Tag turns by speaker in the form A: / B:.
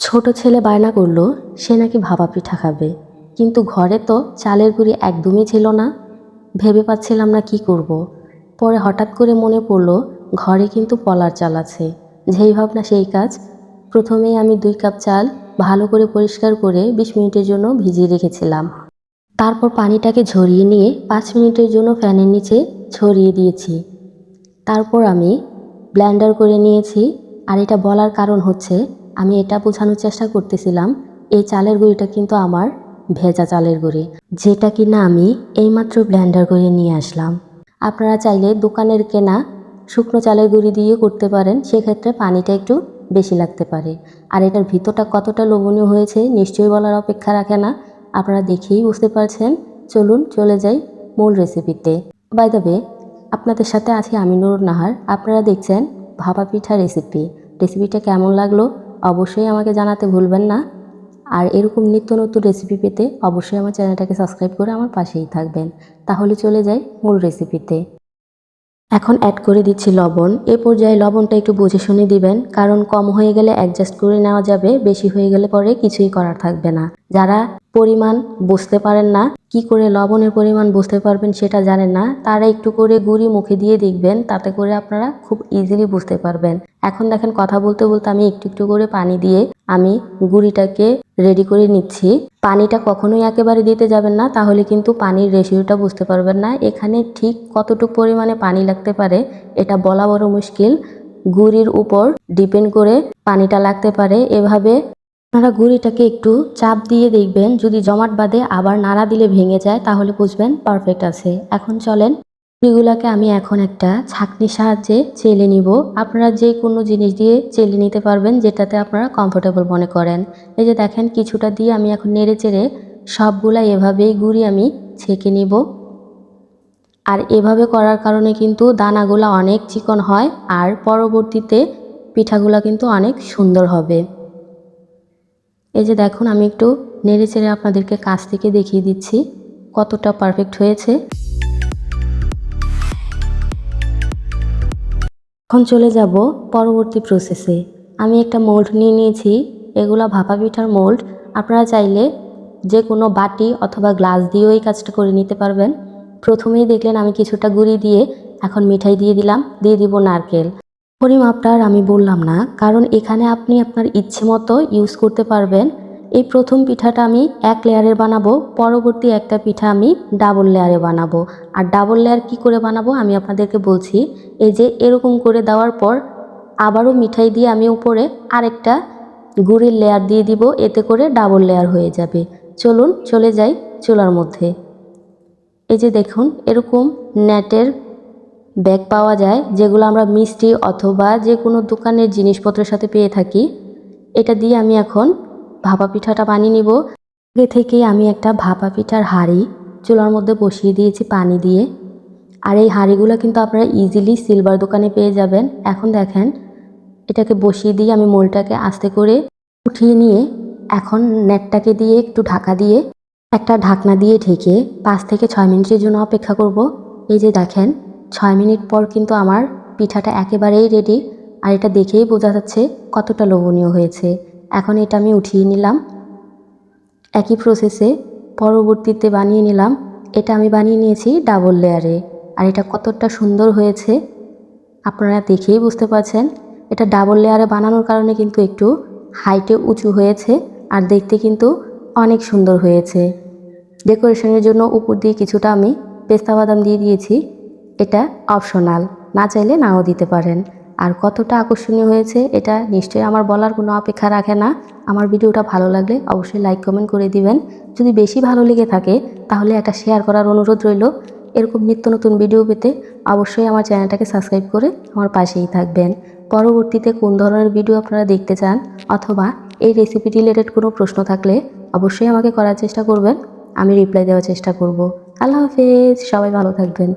A: ছোট ছেলে বায়না করল, সে নাকি ভাপা পিঠা খাবে। কিন্তু ঘরে তো চালের গুঁড়ি একদমই ছিল না। ভেবে পাচ্ছিলাম না কি করব। পরে হঠাৎ করে মনে পড়ল, ঘরে কিন্তু পলার চাল আছে। যেই ভাবনা সেই কাজ। প্রথমেই আমি দুই কাপ চাল ভালো করে পরিষ্কার করে বিশ মিনিটের জন্য ভিজিয়ে রেখেছিলাম। তারপর পানিটাকে ঝরিয়ে নিয়ে পাঁচ মিনিটের জন্য ফ্যানের নিচে ছড়িয়ে দিয়েছি। তারপর আমি ব্ল্যান্ডার করে নিয়েছি। আর এটা বলার কারণ হচ্ছে আমি এটা বোঝানোর চেষ্টা করতেছিলাম, এই চালের গুঁড়িটা কিন্তু আমার ভেজা চালের গুঁড়ি, যেটা কিনা আমি এইমাত্র ব্লেন্ডার করে নিয়ে আসলাম। আপনারা চাইলে দোকানের কেনা শুকনো চালের গুঁড়ি দিয়ে করতে পারেন, সেক্ষেত্রে পানিটা একটু বেশি লাগতে পারে। আর এটার ভিতরটা কতটা লোভনীয় হয়েছে নিশ্চয়ই বলার অপেক্ষা রাখে না, আপনারা দেখেই বুঝতে পারছেন। চলুন চলে যাই মূল রেসিপিতে বাই দ্য আপনাদের সাথে আছি আমি নুরুন নাহার, আপনারা দেখছেন ভাপা পিঠা রেসিপি রেসিপিটা কেমন লাগল? অবশ্যই আমাকে জানাতে ভুলবেন না। আর এরকম নিত্য নতুন রেসিপি পেতে অবশ্যই আমার চ্যানেলটাকে সাবস্ক্রাইব করে আমার পাশেই থাকবেন। তাহলে চলে যাই মূল রেসিপিতে এখন অ্যাড করে দিচ্ছি লবণ। এ পর্যায়ে লবণটা একটু বুঝে শুনে দিবেন, কারণ কম হয়ে গেলে অ্যাডজাস্ট করে নেওয়া যাবে, বেশি হয়ে গেলে পরে কিছুই করার থাকবে না। যারা পরিমাণ বুঝতে পারেন না, কি করে লবণের পরিমাণ বুঝতে পারবেন সেটা জানেন না, তারা একটু করে গুঁড়ি মুখে দিয়ে দেখবেন, তাতে করে আপনারা খুব ইজিলি বুঝতে পারবেন। এখন দেখেন কথা বলতে বলতে আমি একটু একটু করে পানি দিয়ে আমি গুঁড়িটাকে রেডি করে নিচ্ছি। পানিটা কখনোই একেবারে দিতে যাবেন না, তাহলে কিন্তু পানির রেশিওটা বুঝতে পারবেন না। এখানে ঠিক কতটুকু পরিমাণে পানি লাগতে পারে, এটা বলা বড় মুশকিল। গুঁড়ির উপর ডিপেন্ড করে পানিটা লাগতে পারে। এভাবে আপনারা গুঁড়িটাকে একটু চাপ দিয়ে দেখবেন, যদি জমাট বাঁধে আবার নাড়া দিলে ভেঙে যায়, তাহলে বুঝবেন পারফেক্ট আছে। এখন চলেন গুঁড়িগুলোকে আমি এখন একটা ছাঁকনির সাহায্যে চেলে নিব। আপনারা যে কোনো জিনিস দিয়ে চেলে নিতে পারবেন, যেটাতে আপনারা কমফোর্টেবল মনে করেন। এই যে দেখেন, কিছুটা দিয়ে আমি এখন নেড়ে চেড়ে সবগুলা এভাবেই গুঁড়ি আমি ছেঁকে নিব। আর এভাবে করার কারণে কিন্তু দানাগুলো অনেক চিকন হয়, আর পরবর্তীতে পিঠাগুলো কিন্তু অনেক সুন্দর হবে। এই যে দেখুন, আমি একটু নেড়ে চেড়ে আপনাদেরকে কাছ থেকে দেখিয়ে দিচ্ছি কতটা পারফেক্ট হয়েছে। এখন চলে যাব পরবর্তী প্রসেসে আমি একটা মোল্ড নিয়ে নিয়েছি, এগুলা ভাপা পিঠার মোল্ড আপনারা চাইলে যে কোনো বাটি অথবা গ্লাস দিয়েও এই কাজটা করে নিতে পারবেন। প্রথমেই দেখলেন আমি কিছুটা গুঁড়ি দিয়ে এখন মিঠাই দিয়ে দিলাম, দিয়ে দিব নারকেল। পরিমাপটা আর আমি বললাম না, কারণ এখানে আপনি আপনার ইচ্ছে মতো ইউজ করতে পারবেন। এই প্রথম পিঠাটা আমি এক লেয়ারের বানাবো, পরবর্তী একটা পিঠা আমি ডাবল লেয়ারে বানাবো। আর ডাবল লেয়ার কি করে বানাবো আমি আপনাদেরকে বলছি। এই যে এরকম করে দেওয়ার পর আবারও মিঠাই দিয়ে আমি উপরে আরেকটা গুড়ির লেয়ার দিয়ে দিব, এতে করে ডাবল লেয়ার হয়ে যাবে। চলুন চলে যাই চুলার মধ্যে। এই যে দেখুন, এরকম নেটের ব্যাগ পাওয়া যায়, যেগুলো আমরা মিষ্টি অথবা যে কোনো দোকানের জিনিসপত্রের সাথে পেয়ে থাকি। এটা দিয়ে আমি এখন ভাপা পিঠাটা বানিয়ে নিব। আগে থেকেই আমি একটা ভাপা পিঠার হাঁড়ি চুলার মধ্যে বসিয়ে দিয়েছি পানি দিয়ে। আর এই হাঁড়িগুলো কিন্তু আপনারা ইজিলি সিলভার দোকানে পেয়ে যাবেন। এখন দেখেন, এটাকে বসিয়ে দিয়ে আমি মোলটাকে আস্তে করে উঠিয়ে নিয়ে এখন নেটটাকে দিয়ে একটু ঢাকা দিয়ে একটা ঢাকনা দিয়ে ঢেকে পাঁচ থেকে ছয় মিনিটের জন্য অপেক্ষা করব। এই যে দেখেন, ছয় মিনিট পর কিন্তু আমার পিঠাটা একেবারেই রেডি আর এটা দেখেই বোঝা যাচ্ছে কতটা লোভনীয় হয়েছে। এখন এটা আমি উঠিয়ে নিলাম। একই প্রসেসে পরবর্তীতে বানিয়ে নিলাম। এটা আমি বানিয়ে নিয়েছি ডাবল লেয়ারে আর এটা কতটা সুন্দর হয়েছে, আপনারা দেখেই বুঝতে পারছেন। এটা ডাবল লেয়ারে বানানোর কারণে কিন্তু একটু হাইটে উঁচু হয়েছে আর দেখতে কিন্তু অনেক সুন্দর হয়েছে। ডেকোরেশনের জন্য উপর দিয়ে কিছুটা আমি পেস্তা বাদাম দিয়ে দিয়েছি। এটা অপশনাল না চাইলে নাও দিতে পারেন। আর কতটা আকর্ষণীয় হয়েছে এটা নিশ্চয়ই আমার বলার কোনো অপেক্ষা রাখে না। আমার ভিডিওটা ভালো লাগলে অবশ্যই লাইক কমেন্ট করে দিবেন। যদি বেশি ভালো লেগে থাকে, তাহলে একটা শেয়ার করার অনুরোধ রইল। এরকম নিত্য নতুন ভিডিও পেতে অবশ্যই আমার চ্যানেলটাকে সাবস্ক্রাইব করে আমার পাশেই থাকবেন। পরবর্তীতে কোন ধরনের ভিডিও আপনারা দেখতে চান, অথবা এই রেসিপি রিলেটেড কোনো প্রশ্ন থাকলে অবশ্যই আমাকে করার চেষ্টা করবেন। আমি রিপ্লাই দেওয়ার চেষ্টা করব। আল্লাহ হাফেজ, সবাই ভালো থাকবেন।